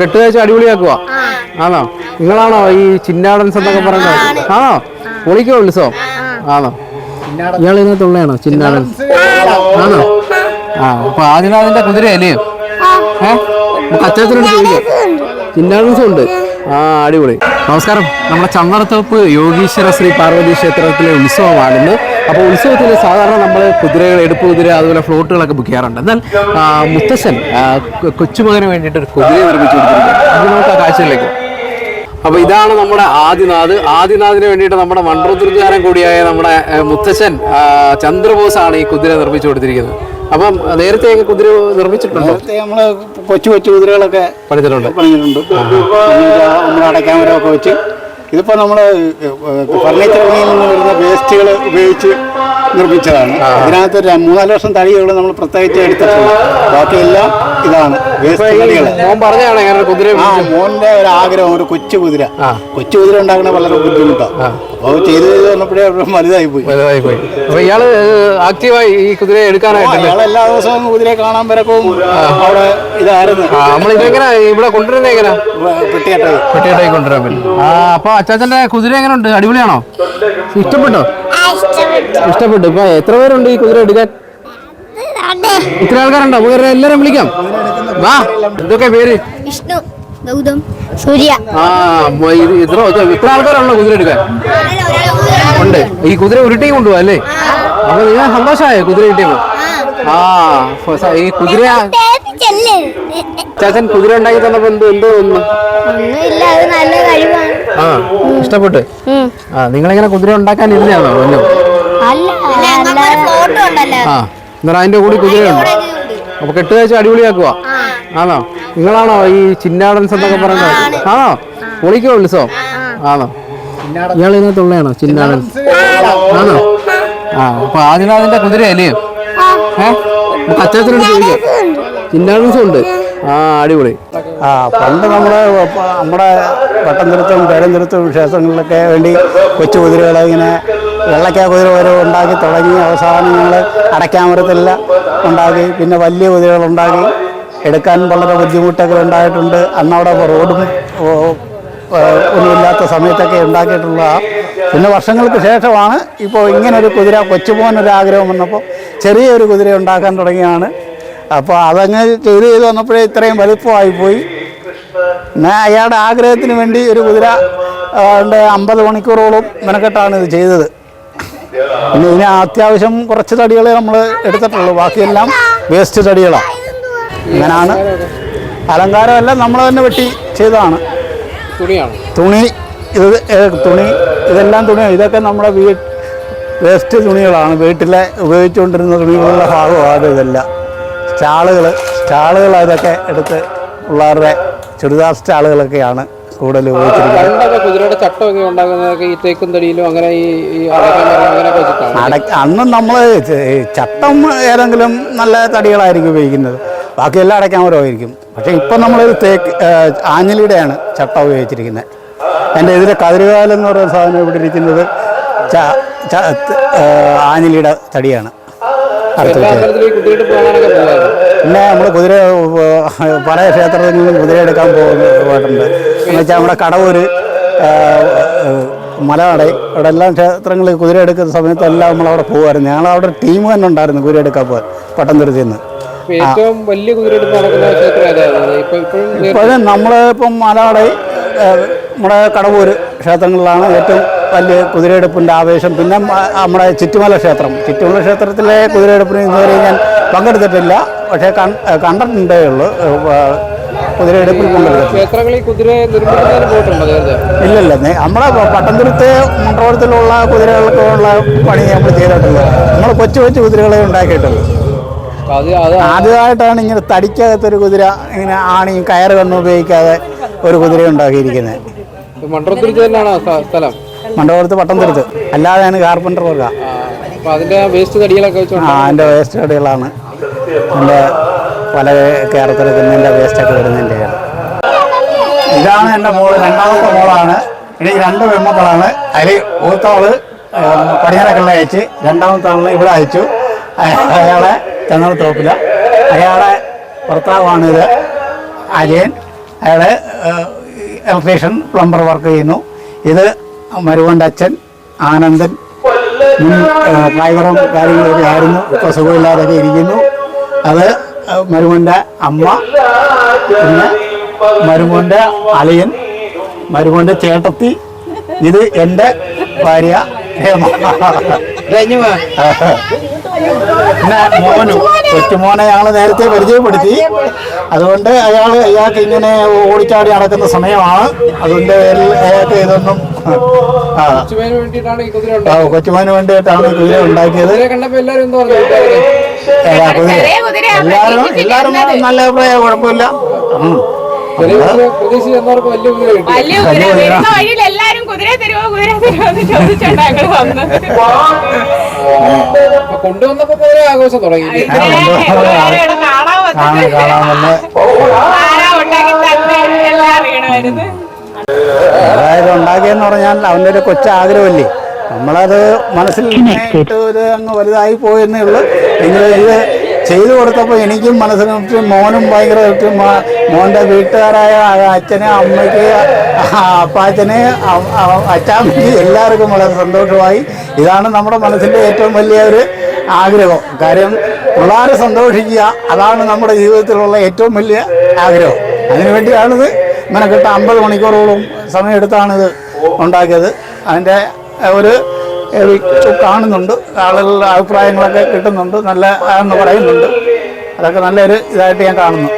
കെട്ട് വെച്ച് അടിപൊളിയാക്കുക ആണോ? നിങ്ങളാണോ ഈ ചിന്നാടൻസ് എന്നൊക്കെ പറഞ്ഞത് ആണോ. പൊളിക്കോ ഉത്സവം? ആണോ? ഇയാൾ ഇതിനകത്തുള്ളതാണോ ചിന്നാടൻസ്. ആണോ? ആ അപ്പൊ ആദിനാഥിന്റെ കുതിരയല്ലേ? ഏ? അച്ചാച്ചനോട് ചോദിക്കാം. ചിന്നാടൻസും ഉണ്ട്. ആ അടിപൊളി. നമസ്കാരം. നമ്മുടെ ചന്ദനത്തോപ്പ് യോഗീശ്വര ശ്രീ പാർവതി ക്ഷേത്രത്തിലെ ഉത്സവമാണ് ഇന്ന് അപ്പോൾ ഉത്സവത്തിൽ സാധാരണ നമ്മൾ കുതിരകൾ എടുപ്പ് കുതിര അതുപോലെ ഫ്ലോട്ടുകളൊക്കെ ബുക്ക് ചെയ്യാറുണ്ട്. എന്നാൽ മുത്തശ്ശൻ കൊച്ചുമകന് വേണ്ടിയിട്ട് ഒരു കുതിര നിർമ്മിച്ചു കൊടുത്തിരിക്കുകയാണ് നമുക്ക് ആ കാഴ്ചയിലേക്ക് അപ്പൊ ഇതാണ് നമ്മുടെ ആദിനാഥ്. ആദിനാഥിന് വേണ്ടിയിട്ട് നമ്മുടെ മൺട്രോത്തുരുത്തുകാരൻ കൂടിയായ നമ്മുടെ മുത്തച്ഛൻ മുത്തശ്ശൻ ചന്ദ്രബോസാണ് ചന്ദ്രബോസ് ആണ് ഈ കുതിര നിർമ്മിച്ചു കൊടുത്തിരിക്കുന്നത് അപ്പം നേരത്തെ കുതിര നിർമ്മിച്ചിട്ടുണ്ട്? നേരത്തെ നമ്മൾ കൊച്ചു കൊച്ചു കുതിരകളൊക്കെ പഠിച്ചിട്ടുണ്ട് പണിഞ്ഞിട്ടുണ്ട് നമ്മൾ അടയ്ക്കാമരമൊക്കെ വെച്ച് ഇതിപ്പോ നമ്മൾ ഫർണിച്ചർ പണിയിൽ നിന്ന് വരുന്ന വേസ്റ്റുകൾ ഉപയോഗിച്ച് നിർമ്മിച്ചതാണ്. ഇതിനകത്ത് ഒരു മൂന്നാൽ വർഷം തടിയുള്ള നമ്മൾ പ്രത്യേകിച്ച് എടുത്തിട്ടുണ്ട്. ബാക്കിയെല്ലാം ഇതാണ്. വേസ്റ്റ് മോൻ പറഞ്ഞാണ് കുതിര ആ മോന്റെ ഒരു ആഗ്രഹം ഒരു കൊച്ചു കുതിര. കൊച്ചു കുതിര ഉണ്ടാക്കണ വളരെ ബുദ്ധിമുട്ടാണ് അപ്പോൾ ചെയ്ത് ചെയ്ത് വന്നപ്പോഴേ വലുതായി പോയി വലുതായി പോയി അപ്പൊ ഇയാൾ ആക്റ്റീവായി ഈ കുതിരയെ എടുക്കാനായിട്ട് ഇയാൾ എല്ലാ ദിവസവും കുതിരയെ കാണാൻ വരക്കും. അവിടെ ഇതായിരുന്നു. നമ്മൾ ഇതെങ്ങനെ ഇവിടെ കൊണ്ടുവരുന്നത് എങ്ങനെ പെട്ടിയാട്ടായി. പെട്ടിയിട്ടായി കൊണ്ടുവരാൻ പറ്റും. ആ അപ്പൊ അച്ചാച്ചന്റെ കുതിര എങ്ങനെ ഉണ്ട് അടിപൊളിയാണോ? ഇഷ്ടപ്പെട്ടോ? ഇഷ്ടപ്പെട്ടു. ഇപ്പൊ എത്ര പേരുണ്ട് ഈ കുതിര എടുക്കാൻ? ഇത്ര ആൾക്കാരുണ്ടോ? വേറെ എല്ലാരും വിളിക്കാം. വാ എന്തൊക്കെ പേര്? വിഷ്ണു ഗൗതം സൂര്യ. ആ ഇത്ര ഇത്ര ആൾക്കാരുണ്ടോ കുതിര എടുക്കാൻ? ഉണ്ട്. ഈ കുതിര ഉരുട്ടി കൊണ്ടുപോവാ അല്ലേ? അപ്പൊ നിങ്ങൾ സന്തോഷമായോ കുതിര കിട്ടിയപ്പോ ആ ഈ കുതിര ചാച്ചൻ കുതിര ഉണ്ടാക്കി തന്നപ്പോ എന്ത് എന്ത് തോന്നുന്നു ആ ഇഷ്ടപ്പെട്ട്. ആ നിങ്ങളിങ്ങനെ കുതിര ഉണ്ടാക്കാൻ ഇരുന്നാണോ ഉണ്ടല്ലോ. ആ എന്നാൽ അതിന്റെ കൂടി കുതിരയുണ്ട്. അപ്പൊ കെട്ടുകാഴ്ച വെച്ച് അടിപൊളിയാക്കുക ആണോ? നിങ്ങളാണോ ഈ ചിന്നാടൻസ് എന്നൊക്കെ പറയുന്നത്? ആണോ. പൊളിക്കോ ഉത്സവം? ആണോ? ഇയാൾ ഇതിനകത്തുള്ളതാണോ ചിന്നാടൻസ് ആണോ? ആ അപ്പൊ ആദിനാഥിന്റെ കുതിരയല്ലേ? അല്ലേ ഏഹ് അച്ചാച്ചനോട് ചോദിക്കാം ചിന്നാടൻസും ഉണ്ട്. ആ അടിപൊളി. ആ പണ്ട് നമ്മൾ നമ്മുടെ പട്ടംതിരുത്തും പേരന്തിരുത്തും ക്ഷേത്രങ്ങളിലൊക്കെ വേണ്ടി കൊച്ചു കുതിരകളെ ഇങ്ങനെ വെള്ളക്ക കുതിര വരെ ഉണ്ടാക്കി തുടങ്ങി അവസാനം ഞങ്ങൾ അടയ്ക്കാമരത്തെല്ലാം ഉണ്ടാക്കി പിന്നെ വലിയ കുതിരകൾ ഉണ്ടാക്കി. എടുക്കാൻ വളരെ ബുദ്ധിമുട്ടൊക്കെ ഉണ്ടായിട്ടുണ്ട്. അന്നവിടെ റോഡും ഒന്നുമില്ലാത്ത സമയത്തൊക്കെ ഉണ്ടാക്കിയിട്ടുള്ള പിന്നെ വർഷങ്ങൾക്ക് ശേഷമാണ് ഇപ്പോൾ ഇങ്ങനൊരു കുതിര കൊച്ചുപോകാനൊരാഗ്രഹം വന്നപ്പോൾ ചെറിയൊരു കുതിര ഉണ്ടാക്കാൻ തുടങ്ങിയാണ്. അപ്പോൾ അതങ്ങ് ചെയ്ത് ചെയ്ത് വന്നപ്പോഴേ ഇത്രയും വലുപ്പമായിപ്പോയി ഞാൻ അയാളുടെ ആഗ്രഹത്തിന് വേണ്ടി ഒരു കുതിര അമ്പത് മണിക്കൂറോളം മെനക്കെട്ടാണ് ഇത് ചെയ്തത്. പിന്നെ ഇതിന് അത്യാവശ്യം കുറച്ച് തടികളെ നമ്മൾ എടുത്തിട്ടുള്ളൂ. ബാക്കിയെല്ലാം വേസ്റ്റ് തടികളാണ് ഇങ്ങനാണ്. അലങ്കാരമെല്ലാം നമ്മൾ തന്നെ വെട്ടി ചെയ്തതാണ്. തുണി ഇത് തുണി ഇതെല്ലാം തുണി ഇതൊക്കെ നമ്മുടെ വീ വേസ്റ്റ് തുണികളാണ്. വീട്ടിലെ ഉപയോഗിച്ചുകൊണ്ടിരുന്ന തുണികളുടെ ഭാഗമാണ് ഇതെല്ലാം സ്റ്റാളുകൾ സ്റ്റാളുകൾ അതൊക്കെ എടുത്ത് പിള്ളേരുടെ ചുരിദാർ സ്റ്റാളുകളൊക്കെയാണ് കൂടുതൽ ഉപയോഗിച്ചിരിക്കുന്നത്. അന്ന് നമ്മൾ ചട്ടം ഏതെങ്കിലും നല്ല തടികളായിരിക്കും ഉപയോഗിക്കുന്നത്. ബാക്കിയെല്ലാം അടയ്ക്കാമരമായിരിക്കും പക്ഷേ ഇപ്പം നമ്മൾ തേക്ക് ആഞ്ഞിലിയുടെയാണ് ചട്ട ഉപയോഗിച്ചിരിക്കുന്നത്. എന്റെ ഇതിലെ കതിരുകാലം എന്ന് പറയുന്ന സാധനം ഇവിടെ ഇരിക്കുന്നത് ആഞ്ഞിലിയുടെ തടിയാണ്. പിന്നെ നമ്മൾ കുതിര പല ക്ഷേത്രത്തിൽ നിന്നും കുതിര എടുക്കാൻ പോകുന്ന പോയിട്ടുണ്ട്. എന്ന് വെച്ചാൽ നമ്മുടെ കടവൂര് അവിടെ മലനട ഇവിടെ എല്ലാം ക്ഷേത്രങ്ങളിൽ കുതിര എടുക്കുന്ന സമയത്തെല്ലാം നമ്മൾ അവിടെ പോകുമായിരുന്നു ഞങ്ങൾ അവിടെ ടീം തന്നെ ഉണ്ടായിരുന്നു കുതിര എടുക്കാൻ പോകാൻ പട്ടംതുരുത്തിൽ നിന്ന് ഏറ്റവും വലിയ കുതിര ഇപ്പോഴും നമ്മളിപ്പം നമ്മൾ ഇപ്പം മലനട നമ്മുടെ കടവൂര് ക്ഷേത്രങ്ങളിലാണ് ഏറ്റവും വലിയ കുതിരയെടുപ്പിന്റെ ആവേശം പിന്നെ നമ്മുടെ ചുറ്റുമല ക്ഷേത്രം. ചുറ്റുമല ക്ഷേത്രത്തിലെ കുതിരയെടുപ്പിന് ഇതുവരെ ഞാൻ പങ്കെടുത്തിട്ടില്ല. പക്ഷേ കണ്ടിട്ടുണ്ടേ ഉള്ളൂ. കുതിരയെടുപ്പിൽ കൊണ്ടുവരുന്നത് ഇല്ലല്ല. നമ്മളെ പട്ടംതിരുത്തെ മണ്ഡലത്തിലുള്ള കുതിരകൾക്കുള്ള പണി നമ്മൾ ചെയ്തിട്ടുള്ളത് നമ്മൾ കൊച്ചു കൊച്ചു കുതിരകളെ ഉണ്ടാക്കിയിട്ടുള്ളൂ ആദ്യമായിട്ടാണ് ഇങ്ങനെ തടിക്കകത്തൊരു കുതിര ഇങ്ങനെ ആണി കയറ് ഉപയോഗിക്കാതെ ഒരു കുതിര ഉണ്ടാക്കിയിരിക്കുന്നത്. മണ്ഡലത്തിൽ തന്നെയാണോ സ്ഥ- സ്ഥലം? മണ്ഡപത്ത് പട്ടംതിരുത്ത് അല്ലാതെയാണ് കാർപ്പന്റർ വർക്ക അതിന്റെ വേസ്റ്റ് തടികളൊക്കെ ആ അതിന്റെ വേസ്റ്റ് കടികളാണ്. എന്റെ പല കേരളത്തിലെത്തുന്നതിന്റെ വേസ്റ്റൊക്കെ വരുന്നതിന്റെയാണ് ഇതാണ് എന്റെ മോൾ. രണ്ടാമത്തെ മോളാണ്. ഇനി രണ്ട് പെൺമക്കളാണ്. അതിൽ ഊത്താൾ പടിഞ്ഞാറക്കള്ള അയച്ച് രണ്ടാമത്തെ ആളിനെ ഇവിടെ അയച്ചു. അയാളെ അയാളെ തോപ്പില്ല അയാളെ ഭർത്താവാണിത് അജയൻ അയാളെ ഇലക്ട്രീഷ്യൻ പ്ലംബർ വർക്ക് ചെയ്യുന്നു. ഇത് മരുവന്റെ അച്ഛൻ ആനന്ദൻ മുൻ ഡ്രൈവറും കാര്യങ്ങളൊക്കെ ആയിരുന്നു. ഇപ്പോൾ സുഖമില്ലാതൊക്കെ ഇരിക്കുന്നു. അത് മരുമോന്റെ അമ്മ പിന്നെ മരുമോന്റെ അളിയൻ മരുമോന്റെ ചേട്ടത്തി ഇത് എന്റെ ഭാര്യ പിന്നെ മോനും. കൊച്ചുമോനെ ഞങ്ങൾ നേരത്തെ പരിചയപ്പെടുത്തി. അതുകൊണ്ട് അയാൾ അയാൾക്ക് ഇങ്ങനെ ഓടിച്ചാടി നടക്കുന്ന സമയമാണ്. അതുകൊണ്ട് അയാൾക്ക് ഇതൊന്നും കൊച്ചുമോന് വേണ്ടിയിട്ടാണ് കുതിര ഉണ്ടാക്കിയത്. എല്ലാരും എല്ലാവരും എല്ലാവരും നല്ല അഭിപ്രായം കുഴപ്പമില്ല. എല്ലാരും കുതിര തരുമോ കുതിര തരുമോ എന്ന് ചോദിച്ചോണ്ടാ വന്നത്. കൊണ്ടുവന്നപ്പോ ആഘോഷം തുടങ്ങി. കാണാൻ കാണാൻ വന്ന്. അതായത് ഉണ്ടാക്കിയെന്ന് പറഞ്ഞാൽ അവന്റെ ഒരു കൊച്ചാഗ്രഹമല്ലേ. നമ്മളത് മനസ്സിൽ ഇത് അങ്ങ് വലുതായി പോയെന്നേ ഉള്ളൂ. നിങ്ങൾ ഇത് ചെയ്തു കൊടുത്തപ്പോൾ എനിക്കും മനസ്സിന് മോനും ഭയങ്കര മോന്റെ വീട്ടുകാരായ അച്ഛന് അമ്മയ്ക്ക് അപ്പാച്ചന് അച്ചാമ്മയ്ക്ക് എല്ലാവർക്കും വളരെ സന്തോഷമായി. ഇതാണ് നമ്മുടെ മനസ്സിന്റെ ഏറ്റവും വലിയ ഒരു ആഗ്രഹം. കാര്യം പിള്ളേരെ സന്തോഷിക്കുക അതാണ് നമ്മുടെ ജീവിതത്തിലുള്ള ഏറ്റവും വലിയ ആഗ്രഹം. അതിനുവേണ്ടിയാണിത്. മെനക്കെട്ട് അമ്പത് മണിക്കൂറോളം സമയമെടുത്താണിത് ഉണ്ടാക്കിയത്. അതിന്റെ ഒരു കാണുന്നുണ്ട്. ആളുകളുടെ അഭിപ്രായങ്ങളൊക്കെ കിട്ടുന്നുണ്ട്. നല്ല എന്ന് പറയുന്നുണ്ട്. അതൊക്കെ നല്ലൊരു ഇതായിട്ട് ഞാൻ കാണുന്നു.